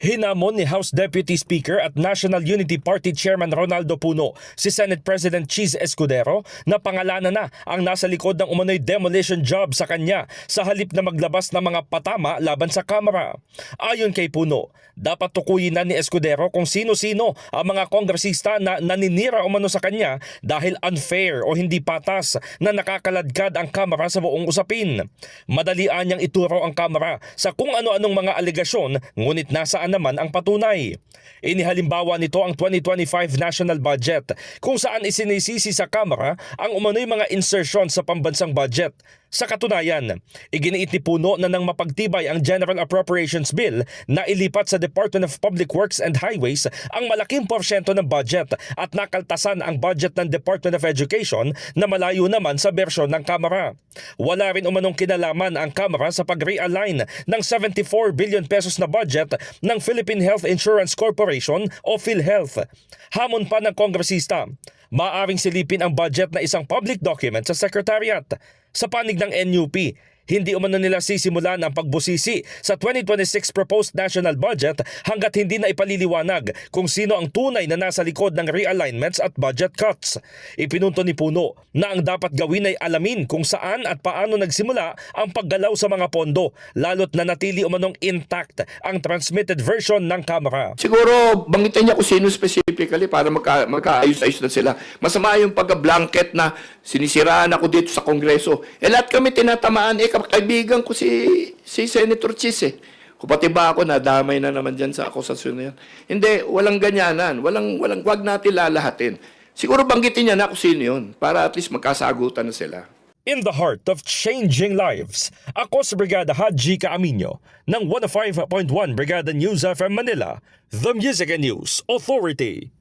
Hinamon ni House Deputy Speaker at National Unity Party Chairman Ronaldo Puno si Senate President Cheese Escudero na pangalanan na ang nasa likod ng umano'y demolition job sa kanya sa halip na maglabas ng mga patama laban sa Kamara. Ayon kay Puno, dapat tukuyin na ni Escudero kung sino-sino ang mga kongresista na naninira umano sa kanya dahil unfair o hindi patas na nakakaladkad ang Kamara sa buong usapin. Madalian niyang ituro ang Kamara sa kung ano-anong mga aligasyon ngunit nasaan naman ang patunay. Inihalimbawa nito ang 2025 national budget kung saan isinisisi sa Kamara ang umano'y mga insertion sa pambansang budget. Sa katunayan, iginiit ni Puno na nang mapagtibay ang General Appropriations Bill na ilipat sa Department of Public Works and Highways ang malaking porsyento ng budget at nakaltasan ang budget ng Department of Education na malayo naman sa bersyon ng Kamara. Wala rin umanong kinalaman ang Kamara sa pag-realign ng 74 billion pesos na budget ng Philippine Health Insurance Corporation o PhilHealth. Hamon pa ng kongresista, maaring silipin ang budget na isang public document sa Secretariat. Sa panig ng NUP, hindi umano nila sisimulan ang pagbusisi sa 2026 proposed national budget hanggat hindi na ipaliliwanag kung sino ang tunay na nasa likod ng realignments at budget cuts. Ipinunto ni Puno na ang dapat gawin ay alamin kung saan at paano nagsimula ang paggalaw sa mga pondo lalo't na natili umanong intact ang transmitted version ng Kamara. Siguro, banggitin niya kung sino specifically para magka, magkaayos-ayos na sila. Masama yung pagka-blanket na sinisiraan ako dito sa Kongreso. Eh, lahat kami tinatamaan. Eh, kaibigan ko si, si Senator Chis eh. Kung pati ba ako, nadamay na naman dyan sa akusasyon na yan. Hindi, walang ganyanan. Walang, walang, wag natin lalahatin. Siguro banggitin niya na kung sino yun para at least magkasagutan na sila. In the heart of changing lives, ako si Brigada Haji Kaaminyo ng 105.1 Brigada News FM Manila, the Music and News Authority.